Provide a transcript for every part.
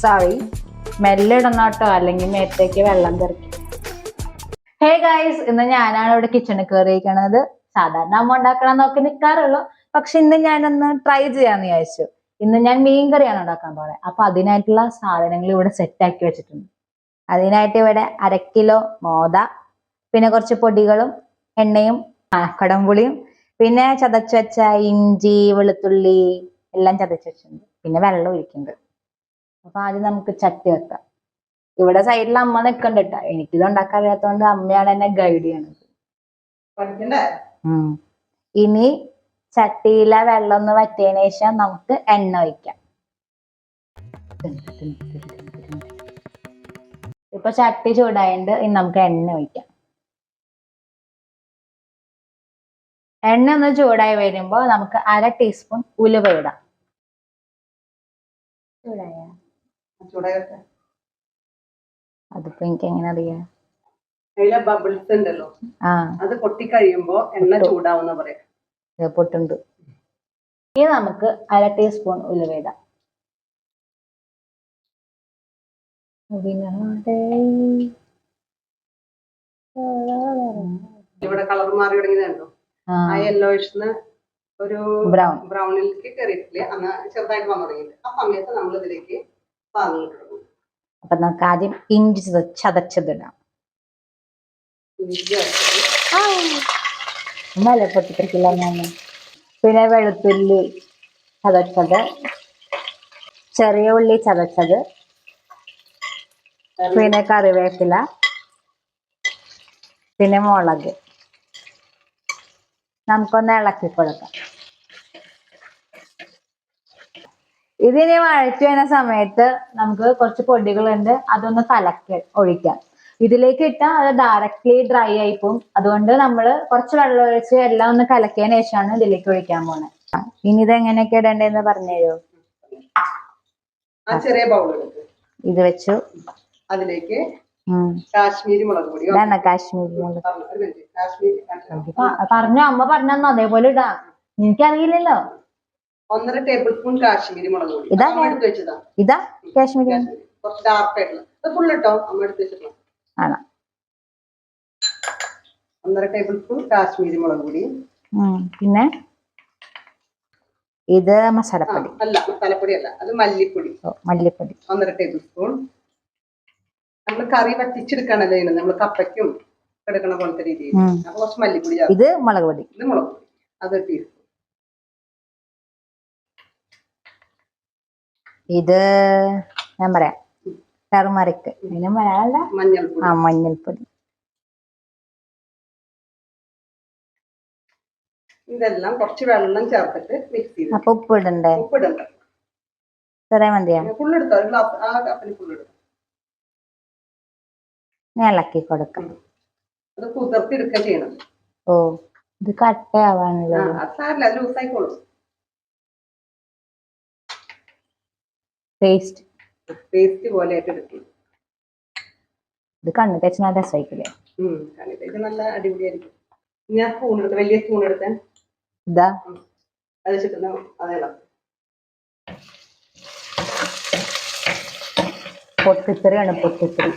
Sorry മെല്ലെ ഇടണം അല്ലെങ്കിൽ മേത്തേക്ക് വെള്ളം തെറിക്കും ഹേ ഗായ്സ് ഇന്ന് ഞാനാണ് ഇവിടെ കിച്ചണിൽ കയറിയിരിക്കണത് സാധാരണ അമ്മ ഉണ്ടാക്കണം നോക്കി നിൽക്കാറുള്ളൂ പക്ഷെ ഇന്ന് ഞാനൊന്ന് ട്രൈ ചെയ്യാന്ന് വിചാരിച്ചു. ഇന്ന് ഞാൻ മീൻ കറിയാണ് ഉണ്ടാക്കാൻ പോണേ. അപ്പൊ അതിനായിട്ടുള്ള സാധനങ്ങൾ ഇവിടെ സെറ്റ് ആക്കി വെച്ചിട്ടുണ്ട്. അതിനായിട്ട് ഇവിടെ അര കിലോ മോദ പിന്നെ കുറച്ച് പൊടികളും എണ്ണയും കടമ്പുളിയും പിന്നെ ചതച്ച് വെച്ച ഇഞ്ചി വെളുത്തുള്ളി എല്ലാം ചതച്ച് വെച്ചിട്ടുണ്ട്. പിന്നെ വെള്ളം ഒഴിക്കുന്നുണ്ട് അപ്പൊ ആദ്യം നമുക്ക് ചട്ടി വെക്കാം. ഇവിടെ സൈഡിൽ അമ്മ നിൽക്കണ്ട കേട്ടാ എനിക്കിത് ഉണ്ടാക്കാൻ അറിയാത്തതുകൊണ്ട് അമ്മയാണ് എന്നെ ഗൈഡ് ചെയ്യണത്. ഇനി ചട്ടിയിലെ വെള്ളം ഒന്ന് വറ്റിയതിനു ശേഷം നമുക്ക് എണ്ണ ഒഴിക്കാം. ഇപ്പൊ ചട്ടി ചൂടായതുകൊണ്ട് ഇനി നമുക്ക് എണ്ണ ഒഴിക്കാം. എണ്ണ ഒന്ന് ചൂടായി വരുമ്പോ നമുക്ക് അര ടീസ്പൂൺ ഉലുവ ഇടാം. ചൂടായ? അതിപ്പോ എനിക്ക് എങ്ങനെ അറിയാം? അതിലെ ബബിൾസ് ഉണ്ടല്ലോ. അത് പൊട്ടിക്കഴിയുമ്പോ എണ്ണ ചൂടാവുന്ന പറയാം ഇത് പൊട്ടുണ്ട്. ഇനി നമുക്ക് അര ടീസ്പൂൺ ഉലുവ ഇടാം. ഇവിടെ കളർ മാറി തുടങ്ങിയതുണ്ടോ ആ, യെല്ലോയിഷ്ന്ന് ഒരു ബ്രൗൺ ബ്രൗണിലേക്ക് കയറിയിട്ടില്ല അന്ന് ചെറുതായിട്ട് വന്നു തുടങ്ങിയിട്ട്. ആ സമയത്ത് നമ്മൾ ഇതിലേക്ക് സാധനങ്ങൾ തുടങ്ങും അപ്പൊ നമുക്ക് ആദ്യം ഇഞ്ചി ചത- ചതച്ചതിടാം. പൊട്ടിത്തെറിക്കില്ല ഞാൻ പിന്നെ വെളുത്തുള്ളി ചതച്ചത്. ചെറിയ ഉള്ളി ചതച്ചത്. പിന്നെ കറിവേപ്പില. പിന്നെ മുളക്. നമുക്കൊന്ന് ഇളക്കി കൊടുക്കാം. ഇതിനി വഴറ്റി വരുന്ന സമയത്ത് നമുക്ക് കുറച്ച് പൊടികളുണ്ട് അതൊന്ന് കലക്കി ഒഴിക്കാം. ഇതിലേക്ക് ഇട്ടാൽ അത് ഡയറക്ട്ലി ഡ്രൈ ആയി പോകും അതുകൊണ്ട് നമ്മൾ കുറച്ച് വെള്ളം ഒഴിച്ച് എല്ലാം ഒന്ന് കലക്കിയതിന് ശേഷമാണ് ഇതിലേക്ക് ഒഴിക്കാൻ പോണത് ഇനി ഇത് എങ്ങനെയൊക്കെ ഇടേണ്ടതെന്ന് പറഞ്ഞുതരൂ ചെറിയ ബൗൾ ഇത് വെച്ചു. അതിലേക്ക് കാശ്മീരി മുളക് പൊടി. കാശ്മീരി മുളക്. പറഞ്ഞു, അമ്മ പറഞ്ഞു അതേപോലെ ഇടാ. എനിക്കറിയില്ലല്ലോ ഒന്നര ടേബിൾ സ്പൂൺ കാശ്മീരി മുളക് പൊടി. ഇതാ എടുത്ത് വെച്ചതാ. ഇതാ കാശ്മീരി. കുറച്ച് ഡാർക്ക് ആയിട്ടുള്ള. ഫുൾ ഇട്ടോ? അമ്മ എടുത്ത് വെച്ചിട്ടുള്ള. ആണോ? ഒന്നര ടേബിൾ സ്പൂൺ കാശ്മീരി മുളക് പൊടി. പിന്നെ? ഇത് മസാലപ്പൊടി. അല്ല മസാലപ്പൊടി അല്ല. അത് മല്ലിപ്പൊടി. മല്ലിപ്പൊടി. ഒന്നര ടേബിൾ സ്പൂൺ നമ്മൾ കറി വറ്റിച്ചെടുക്കാണല്ലോ നമ്മൾ കപ്പയ്ക്കും എടുക്കണ പോലത്തെ രീതിയിൽ. അപ്പൊ കുറച്ച് മല്ലിപ്പൊടി ചേർക്കും ഇത് മുളക് പൊടി. ഇത് മുളക് പൊടി. അതൊരു ടീസ്പൂൺ ഇത് ഞാൻ പറയാം. ടർമറിക്ക് അതിന് മലയാള മഞ്ഞൾപ്പൊടി. ആ മഞ്ഞൾപ്പൊടി. ഇതെല്ലാം കുറച്ച് വെള്ളം ചേർത്തിട്ട് മിക്സ് ചെയ്ത് അപ്പൊ ഉപ്പ് ഇടണ്ടേ? ഉപ്പ് ചെറിയ മതിയാ? ഒരു ഗ്ലാസ് ആ കപ്പിന് ഫുള്ളെടുത്തോ ഞാൻ ഇളക്കി കൊടുക്കാം. അത് കുതിർത്തി എടുക്കുക ചെയ്യണം. ഓ ഇത് കട്ടയാവാനുള്ള അത് സാരില്ല അത് ലൂസായിക്കോളും. പേസ്റ്റ്. പേസ്റ്റ് പോലെ ആയിട്ട് എടുക്കും. ഇത് കണ്ണു തേച്ച് നല്ല രസമായിക്കില്ലേ ഉം ഇത് നല്ല അടിപൊളിയായിരിക്കും. ഞാൻ സ്പൂൺ എടുത്ത് വലിയ സ്പൂൺ എടുത്തേ. ഇതാ. അത് വെച്ചിട്ട് അതേളാം പൊട്ടിത്തെറിയാണ് പൊട്ടിത്തെറി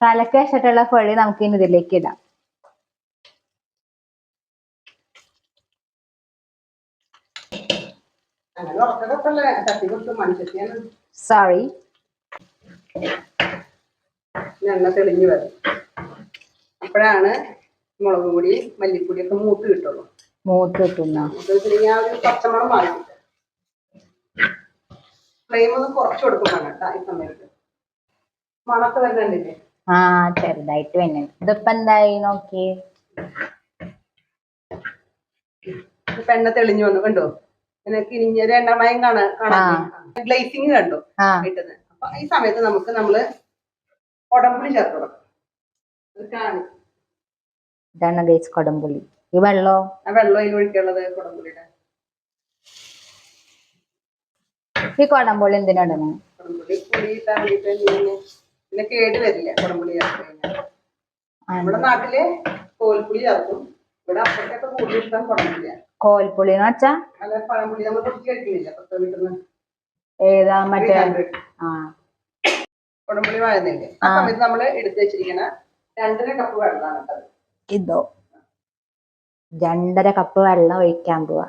തലക്ക് വെച്ചിട്ടുള്ള പൊടി നമുക്ക് ഇനി ഇതിലേക്ക് ഇടാം. സോറി എണ്ണ തെളിഞ്ഞു വരും അപ്പോഴാണ് മുളക് പൊടി മല്ലിപ്പൊടി ഒക്കെ മൂത്ത് കിട്ടുള്ളൂ. മൂത്ത് കിട്ടുന്ന. ആ ഒരു പച്ചമണം മാറി ഫ്ലെയിം ഒന്ന് കുറച്ച് കൊടുക്കണം കേട്ടോ ഈ സമയത്ത്. മണത്ത് വരുന്നുണ്ടില്ലേ? ആ ചെറുതായിട്ട് വരുന്നുണ്ട്. ഇതിപ്പോ എന്തായി നോക്കി ഇപ്പൊ എണ്ണ തെളിഞ്ഞു വന്നു കണ്ടോ? എനിക്ക് ഇനി ഒരു എണ്ണമയം കാണാൻ കാണാൻ ഗ്ലേസിങ് കണ്ടു? കിട്ടുന്നത്. അപ്പൊ ഈ സമയത്ത് നമുക്ക് നമ്മൾ കൊടംപുളി ചേർത്ത് കൊടുക്കാം. ഇതാണ് ഗൈസ് കൊടംപുളി. ഈ വെള്ളോ? ആ വെള്ളം അതിൽ ഒഴിക്കാനുള്ളത് കൊടംപുളിയുടെ? ഈ കൊടംപുളി എന്തിനാണ് കൊടംപുളി പുളി ഇട്ടാൻ വേണ്ടിട്ട് പിന്നെ കേട് വരില്ല കൊടംപുളി ചേർത്ത് കഴിഞ്ഞാൽ. നമ്മുടെ നാട്ടിൽ കോൽപ്പുളി ചേർക്കും. ഇവിടെ അപ്പഴൊക്കെ കൂടുതൽ ഇഷ്ടം കുടംപുളിയ കോൽപ്പുളി എന്ന് വെച്ചാ? അല്ല പഴംപുളി നമ്മൾ പൊടിച്ച് കഴിക്കുന്നില്ല. പത്ത് വീട്ടിൽ നിന്ന് ഏതാ മറ്റേ? ആ. കുടംപുളി വഴന്നില്ലേ ആ ആ. സമയത്ത് നമ്മൾ എടുത്ത് വെച്ചിരിക്കണ രണ്ടര കപ്പ് വെള്ളമാണ് കേട്ടത് ഇതോ. രണ്ടര കപ്പ് വെള്ളം ഒഴിക്കാൻ പോവാ.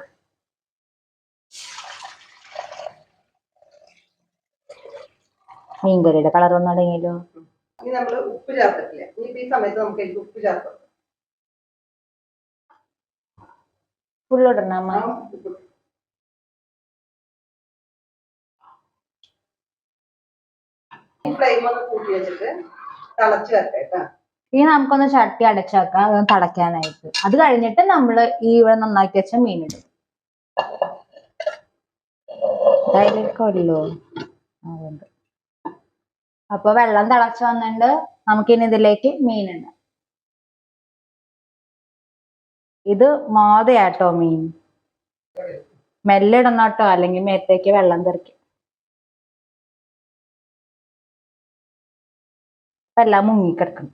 മീൻകറിയുടെ കളർ ഒന്നും അടങ്ങിയല്ലോ ഇനി നമ്മൾ ഉപ്പ് ചേർത്തിട്ടില്ല? ഇനി ഈ സമയത്ത് നമുക്ക് ഉപ്പ് ചേർക്കാം ഫുള്ളിടണ അമ്മ ആ ഉപ്പ് ഈ ഫ്ലെയിം ഒന്ന് കൂട്ടി വെച്ചിട്ട് തിളച്ച് വരട്ടെ കേട്ടോ. ഇനി നമുക്കൊന്ന് ചട്ടി അടച്ചാക്കാം അതൊന്ന് തടയ്ക്കാനായിട്ട് അത് കഴിഞ്ഞിട്ട് നമ്മൾ ഈ ഇവിടെ നന്നാക്കി വെച്ച മീനിടും. അതിലേക്കല്ലോ അതുണ്ട് അപ്പൊ വെള്ളം തിളച്ച് വന്നിട്ട് നമുക്കിനി ഇതിലേക്ക് മീനിടാം. ഇത് മാതയാട്ടോ മീൻ. മെല്ലെ അല്ലെങ്കിൽ മേത്തേക്ക് വെള്ളം തെറിക്കും. അപ്പൊ എല്ലാം മുങ്ങിക്കിടക്കണം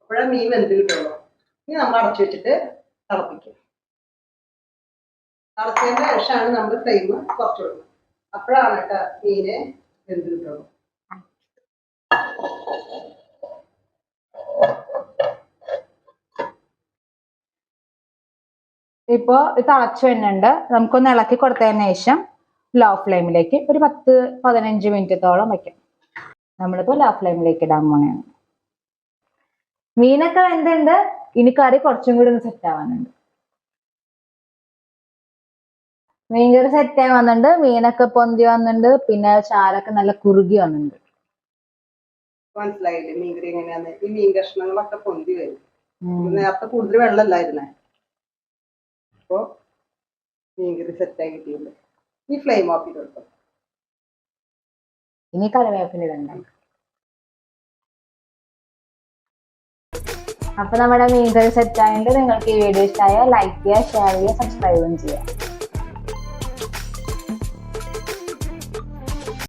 നമ്മൾ മീൻ നമ്മൾ അടച്ചു വെച്ചിട്ട് തിളപ്പിക്കും. തിളച്ചതിന്റെ ശേഷമാണ് നമ്മൾ ഫ്ലെയിം കുറച്ചു കൊടുക്കുന്നത് അപ്പോഴാണ് കേട്ടോ മീന് വെന്ത് കിട്ടുള്ളൂ. ഇപ്പോ ഇത് തിളച്ചു വരുന്നുണ്ട്. നമുക്കൊന്ന് ഇളക്കി കൊടുത്തതിന് ശേഷം ലോ ഫ്ലെയിമിലേക്ക് ഒരു പത്ത് പതിനഞ്ച് മിനിറ്റത്തോളം വയ്ക്കാം നമ്മളിപ്പോ ലോ ഫ്ലെയിമിലേക്ക് ഇടാൻ പോണെയാണ്. മീനൊക്കെ വെന്തുണ്ട്. ഇനി കറി കുറച്ചും കൂടി ഒന്ന് സെറ്റ് ആവാനുണ്ട്. മീൻകറി സെറ്റ് ആയി വന്നിട്ടുണ്ട്. മീനൊക്കെ പൊന്തി വന്നിട്ടുണ്ട്. പിന്നെ ചാരൊക്കെ നല്ല കുറുകി വന്നിട്ടുണ്ട്. മനസ്സിലായില്ലേ? മീൻകറി എങ്ങനെയാന്ന്? ഈ മീൻ കഷ്ണങ്ങളൊക്കെ പൊന്തി വരും. നേരത്തെ കൂടുതൽ വെള്ളമല്ലായിരുന്നേ? അപ്പോ മീൻകറി സെറ്റായി കിട്ടിയിട്ടുണ്ട്. ഈ ഫ്ലെയിം ഓഫ് ചെയ്ത് കൊടുക്കും ഇനി കറിവേപ്പില ഇടണ്ട. അപ്പൊ നമ്മുടെ മീൻകറി സെറ്റ് ആയതുകൊണ്ട് നിങ്ങൾക്ക് ഈ വീഡിയോ ഇഷ്ടമായ ലൈക്ക് ചെയ്യുക ഷെയർ ചെയ്യുക സബ്സ്ക്രൈബും ചെയ്യുക.